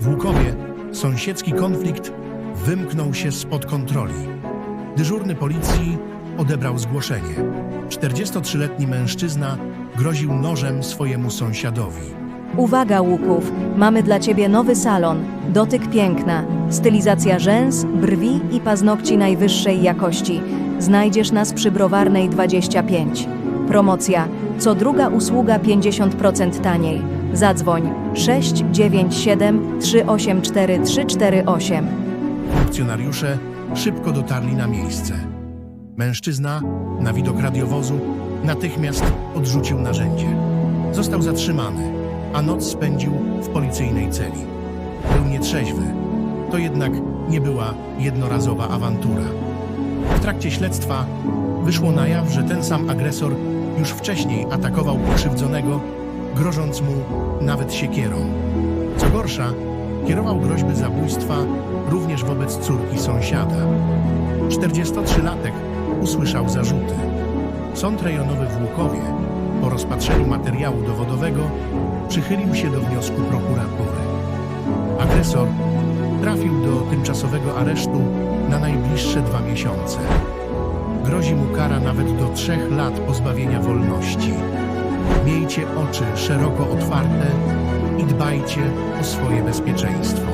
W Łukowie sąsiedzki konflikt wymknął się spod kontroli. Dyżurny policji odebrał zgłoszenie. 43-letni mężczyzna groził nożem swojemu sąsiadowi. Uwaga, Łuków, mamy dla Ciebie nowy salon. Dotyk piękna, stylizacja rzęs, brwi i paznokci najwyższej jakości. Znajdziesz nas przy Browarnej 25. Promocja. Co druga usługa 50% taniej. Zadzwoń 697 384 348. Funkcjonariusze szybko dotarli na miejsce. Mężczyzna, na widok radiowozu, natychmiast odrzucił narzędzie. Został zatrzymany, a noc spędził w policyjnej celi. Był nietrzeźwy. To jednak nie była jednorazowa awantura. W trakcie śledztwa wyszło na jaw, że ten sam agresor już wcześniej atakował pokrzywdzonego, grożąc mu nawet siekierą. Co gorsza, kierował groźby zabójstwa również wobec córki sąsiada. 43-latek usłyszał zarzuty. Sąd rejonowy w Łukowie po rozpatrzeniu materiału dowodowego przychylił się do wniosku prokuratury. Agresor trafił do tymczasowego aresztu na najbliższe dwa miesiące. Grozi mu kara nawet do trzech lat pozbawienia wolności. Miejcie oczy szeroko otwarte i dbajcie o swoje bezpieczeństwo.